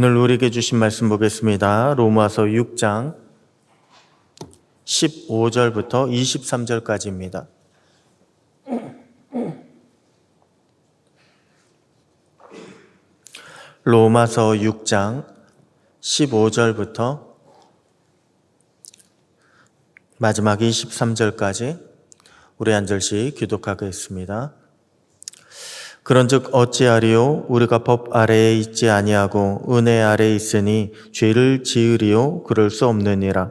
오늘 우리에게 주신 말씀 보겠습니다. 로마서 6장 15절부터 23절까지입니다. 로마서 6장 15절부터 마지막 23절까지 우리 한 절씩 교독하겠습니다. 그런즉 어찌하리요? 우리가 법 아래에 있지 아니하고 은혜 아래에 있으니 죄를 지으리요? 그럴 수 없느니라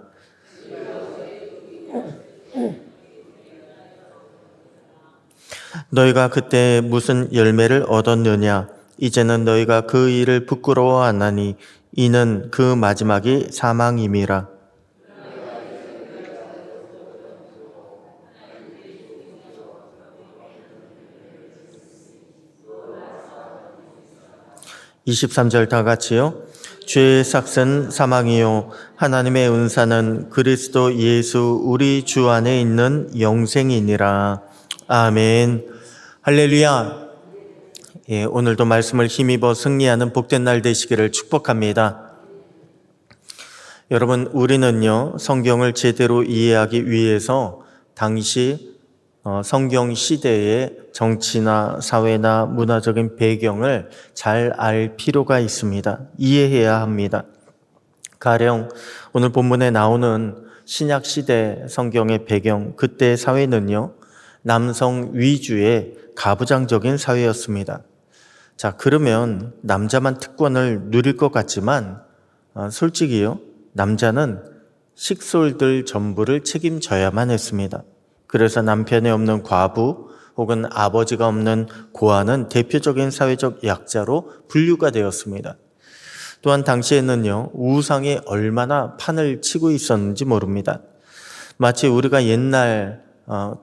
너희가 그때 무슨 열매를 얻었느냐? 이제는 너희가 그 일을 부끄러워 하나니 이는 그 마지막이 사망임이라. 이십삼 절다 같이요. 죄의 삭은 사망이요 하나님의 은사는 그리스도 예수 우리 주 안에 있는 영생이니라. 아멘. 할렐루야. 예, 오늘도 말씀을 힘입어 승리하는 복된 날 되시기를 축복합니다. 여러분, 우리는요, 성경을 제대로 이해하기 위해서 당시 어, 성경 시대의 정치나 사회나 문화적인 배경을 잘 알 필요가 있습니다. 이해해야 합니다. 가령 오늘 본문에 나오는 신약 시대 성경의 배경, 그때 사회는요, 남성 위주의 가부장적인 사회였습니다. 자, 그러면 남자만 특권을 누릴 것 같지만, 어, 솔직히요, 남자는 식솔들 전부를 책임져야만 했습니다. 그래서 남편이 없는 과부 혹은 아버지가 없는 고아는 대표적인 사회적 약자로 분류가 되었습니다. 또한 당시에는요, 우상이 얼마나 판을 치고 있었는지 모릅니다. 마치 우리가 옛날 어,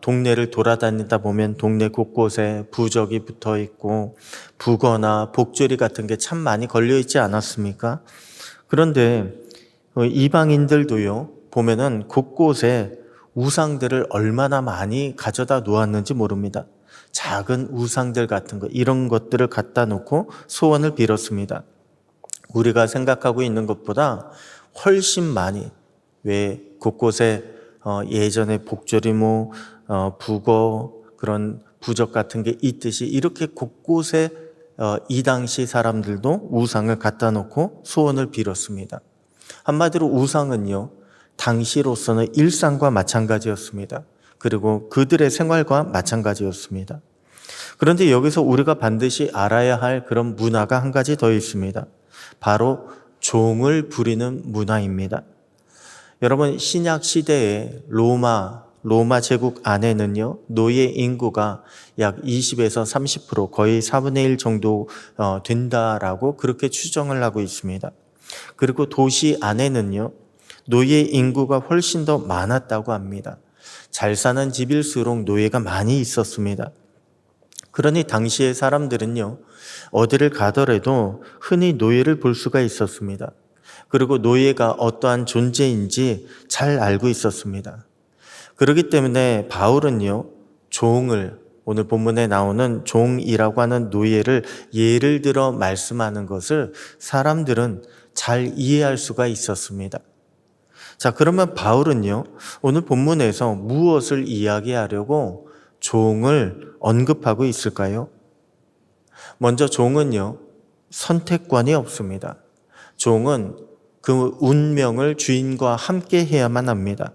동네를 돌아다니다 보면 동네 곳곳에 부적이 붙어 있고 북어나 복조리 같은 게 참 많이 걸려 있지 않았습니까? 그런데 어, 이방인들도요 보면은 곳곳에 우상들을 얼마나 많이 가져다 놓았는지 모릅니다. 작은 우상들 같은 거 이런 것들을 갖다 놓고 소원을 빌었습니다. 우리가 생각하고 있는 것보다 훨씬 많이 왜 곳곳에 어, 예전에 복조리모, 어, 북어 그런 부적 같은 게 있듯이 이렇게 곳곳에 어, 이 당시 사람들도 우상을 갖다 놓고 소원을 빌었습니다. 한마디로 우상은요, 당시로서는 일상과 마찬가지였습니다. 그리고 그들의 생활과 마찬가지였습니다. 그런데 여기서 우리가 반드시 알아야 할 그런 문화가 한 가지 더 있습니다. 바로 종을 부리는 문화입니다. 여러분 신약 시대에 로마 로마 제국 안에는요 노예 인구가 약 20에서 30% 거의 4분의 1 정도 어, 된다라고 그렇게 추정을 하고 있습니다. 그리고 도시 안에는요 노예 인구가 훨씬 더 많았다고 합니다. 잘 사는 집일수록 노예가 많이 있었습니다. 그러니 당시의 사람들은요 어디를 가더라도 흔히 노예를 볼 수가 있었습니다. 그리고 노예가 어떠한 존재인지 잘 알고 있었습니다. 그렇기 때문에 바울은요, 종을, 오늘 본문에 나오는 종이라고 하는 노예를 예를 들어 말씀하는 것을 사람들은 잘 이해할 수가 있었습니다. 자, 그러면 바울은요, 오늘 본문에서 무엇을 이야기하려고 종을 언급하고 있을까요? 먼저 종은요, 선택관이 없습니다. 종은 그 운명을 주인과 함께 해야만 합니다.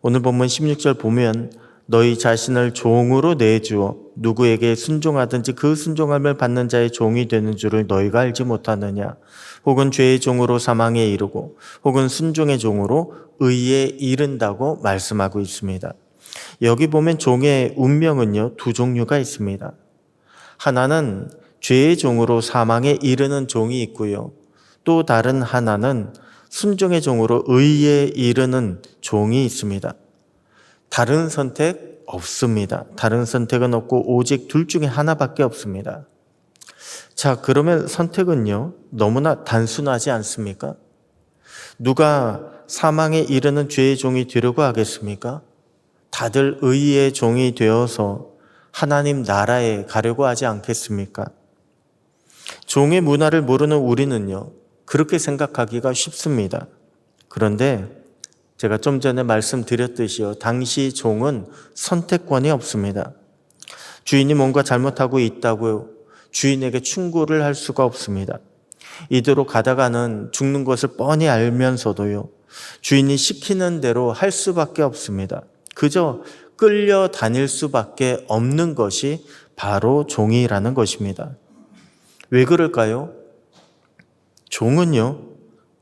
오늘 본문 16절 보면 너희 자신을 종으로 내주어 누구에게 순종하든지 그 순종함을 받는 자의 종이 되는 줄을 너희가 알지 못하느냐 혹은 죄의 종으로 사망에 이르고 혹은 순종의 종으로 의에 이른다고 말씀하고 있습니다. 여기 보면 종의 운명은요 두 종류가 있습니다. 하나는 죄의 종으로 사망에 이르는 종이 있고요. 또 다른 하나는 순종의 종으로 의에 이르는 종이 있습니다. 다른 선택 없습니다. 다른 선택은 없고 오직 둘 중에 하나밖에 없습니다. 자, 그러면 선택은요, 너무나 단순하지 않습니까? 누가 사망에 이르는 죄의 종이 되려고 하겠습니까? 다들 의의 종이 되어서 하나님 나라에 가려고 하지 않겠습니까? 종의 문화를 모르는 우리는요, 그렇게 생각하기가 쉽습니다. 그런데 제가 좀 전에 말씀드렸듯이요, 당시 종은 선택권이 없습니다. 주인이 뭔가 잘못하고 있다고 주인에게 충고를 할 수가 없습니다. 이대로 가다가는 죽는 것을 뻔히 알면서도요, 주인이 시키는 대로 할 수밖에 없습니다. 그저 끌려 다닐 수밖에 없는 것이 바로 종이라는 것입니다. 왜 그럴까요? 종은요,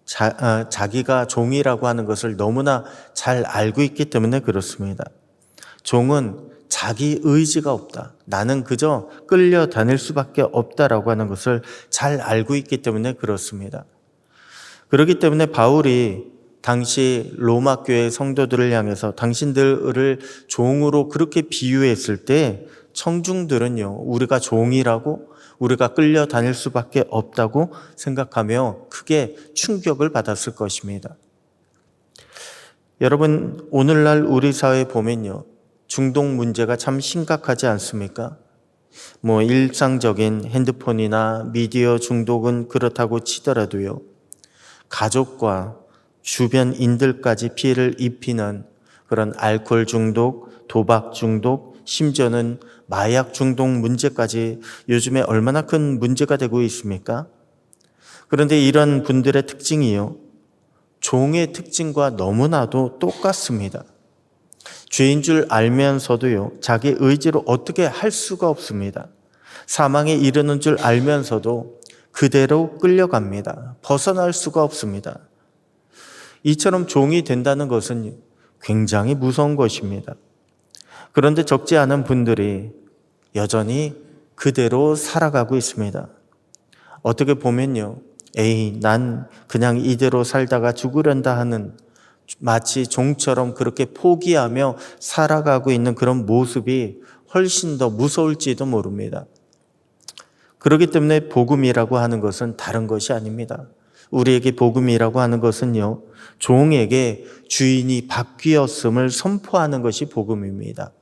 자, 아, 자기가 종이라고 하는 것을 너무나 잘 알고 있기 때문에 그렇습니다. 종은 자기 의지가 없다. 나는 그저 끌려 다닐 수밖에 없다라고 하는 것을 잘 알고 있기 때문에 그렇습니다. 그렇기 때문에 바울이 당시 로마 교회 성도들을 향해서 당신들을 종으로 그렇게 비유했을 때 청중들은요, 우리가 종이라고 우리가 끌려 다닐 수밖에 없다고 생각하며 크게 충격을 받았을 것입니다. 여러분, 오늘날 우리 사회에 보면요, 중독 문제가 참 심각하지 않습니까? 뭐, 일상적인 핸드폰이나 미디어 중독은 그렇다고 치더라도요, 가족과 주변인들까지 피해를 입히는 그런 알코올 중독, 도박 중독, 심지어는 마약 중독 문제까지 요즘에 얼마나 큰 문제가 되고 있습니까? 그런데 이런 분들의 특징이요. 종의 특징과 너무나도 똑같습니다. 죄인 줄 알면서도요, 자기 의지로 어떻게 할 수가 없습니다. 사망에 이르는 줄 알면서도 그대로 끌려갑니다. 벗어날 수가 없습니다. 이처럼 종이 된다는 것은 굉장히 무서운 것입니다. 그런데 적지 않은 분들이 여전히 그대로 살아가고 있습니다. 어떻게 보면요. 에이, 난 그냥 이대로 살다가 죽으련다 하는 마치 종처럼 그렇게 포기하며 살아가고 있는 그런 모습이 훨씬 더 무서울지도 모릅니다. 그렇기 때문에 복음이라고 하는 것은 다른 것이 아닙니다. 우리에게 복음이라고 하는 것은요, 종에게 주인이 바뀌었음을 선포하는 것이 복음입니다.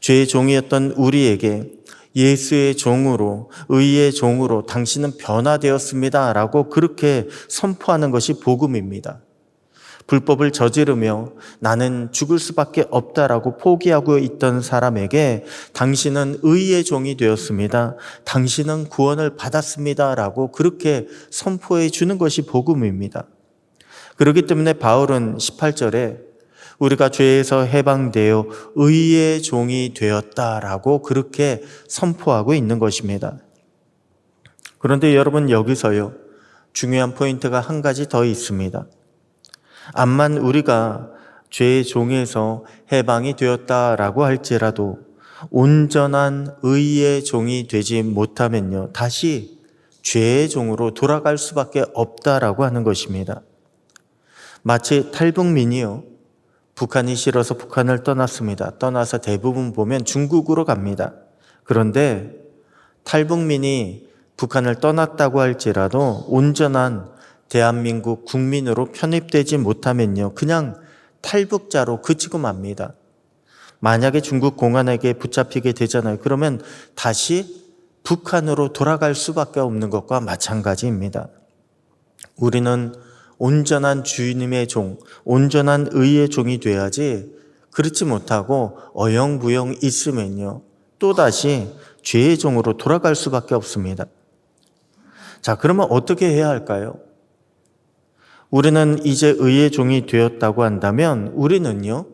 죄의 종이었던 우리에게 예수의 종으로, 의의 종으로 당신은 변화되었습니다. 라고 그렇게 선포하는 것이 복음입니다. 불법을 저지르며 나는 죽을 수밖에 없다라고 포기하고 있던 사람에게 당신은 의의 종이 되었습니다. 당신은 구원을 받았습니다. 라고 그렇게 선포해 주는 것이 복음입니다. 그렇기 때문에 바울은 18절에 우리가 죄에서 해방되어 의의 종이 되었다라고 그렇게 선포하고 있는 것입니다. 그런데 여러분 여기서요. 중요한 포인트가 한 가지 더 있습니다. 암만 우리가 죄의 종에서 해방이 되었다라고 할지라도 온전한 의의 종이 되지 못하면요. 다시 죄의 종으로 돌아갈 수밖에 없다라고 하는 것입니다. 마치 탈북민이요. 북한이 싫어서 북한을 떠났습니다. 떠나서 대부분 보면 중국으로 갑니다. 그런데 탈북민이 북한을 떠났다고 할지라도 온전한 대한민국 국민으로 편입되지 못하면요. 그냥 탈북자로 그치고 맙니다. 만약에 중국 공안에게 붙잡히게 되잖아요. 그러면 다시 북한으로 돌아갈 수밖에 없는 것과 마찬가지입니다. 우리는 온전한 주님의 종, 온전한 의의 종이 돼야지 그렇지 못하고 어영부영 있으면요. 또다시 죄의 종으로 돌아갈 수밖에 없습니다. 자, 그러면 어떻게 해야 할까요? 우리는 이제 의의 종이 되었다고 한다면 우리는요,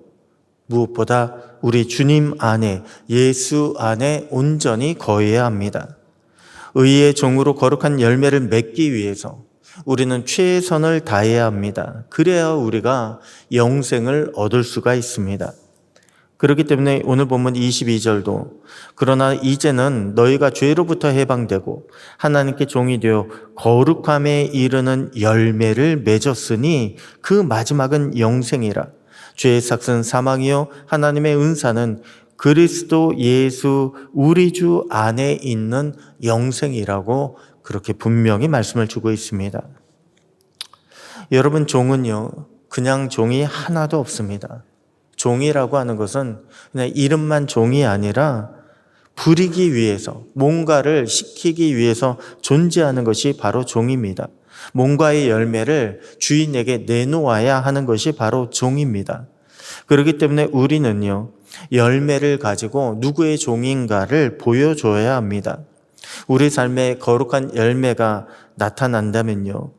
무엇보다 우리 주님 안에, 예수 안에 온전히 거해야 합니다. 의의 종으로 거룩한 열매를 맺기 위해서 우리는 최선을 다해야 합니다. 그래야 우리가 영생을 얻을 수가 있습니다. 그렇기 때문에 오늘 본문 22절도 그러나 이제는 너희가 죄로부터 해방되고 하나님께 종이 되어 거룩함에 이르는 열매를 맺었으니 그 마지막은 영생이라 죄의 삭은 사망이요 하나님의 은사는 그리스도 예수 우리 주 안에 있는 영생이라고 그렇게 분명히 말씀을 주고 있습니다. 여러분 종은요 그냥 종이 하나도 없습니다. 종이라고 하는 것은 그냥 이름만 종이 아니라 부리기 위해서 뭔가를 시키기 위해서 존재하는 것이 바로 종입니다. 뭔가의 열매를 주인에게 내놓아야 하는 것이 바로 종입니다. 그렇기 때문에 우리는요 열매를 가지고 누구의 종인가를 보여줘야 합니다. 우리 삶에 거룩한 열매가 나타난다면요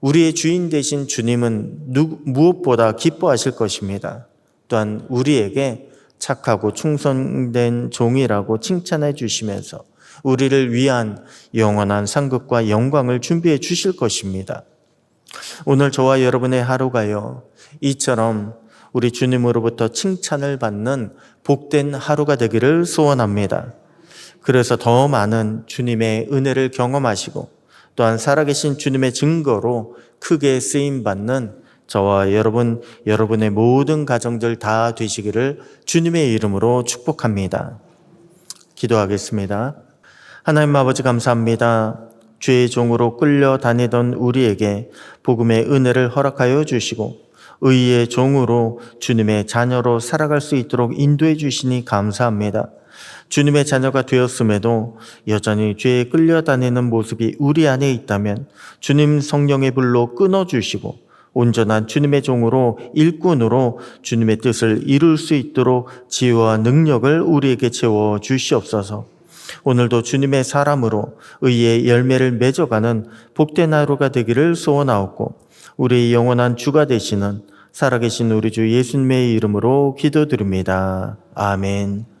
우리의 주인 되신 주님은 누, 무엇보다 기뻐하실 것입니다. 또한 우리에게 착하고 충성된 종이라고 칭찬해 주시면서 우리를 위한 영원한 상급과 영광을 준비해 주실 것입니다. 오늘 저와 여러분의 하루가요, 이처럼 우리 주님으로부터 칭찬을 받는 복된 하루가 되기를 소원합니다. 그래서 더 많은 주님의 은혜를 경험하시고 또한 살아계신 주님의 증거로 크게 쓰임 받는 저와 여러분, 여러분의 모든 가정들 다 되시기를 주님의 이름으로 축복합니다. 기도하겠습니다. 하나님 아버지 감사합니다. 죄의 종으로 끌려 다니던 우리에게 복음의 은혜를 허락하여 주시고 의의 종으로 주님의 자녀로 살아갈 수 있도록 인도해 주시니 감사합니다. 주님의 자녀가 되었음에도 여전히 죄에 끌려다니는 모습이 우리 안에 있다면 주님 성령의 불로 끊어주시고 온전한 주님의 종으로 일꾼으로 주님의 뜻을 이룰 수 있도록 지혜와 능력을 우리에게 채워 주시옵소서. 오늘도 주님의 사람으로 의의 열매를 맺어가는 복된 하루가 되기를 소원하옵고 우리의 영원한 주가 되시는 살아계신 우리 주 예수님의 이름으로 기도드립니다. 아멘.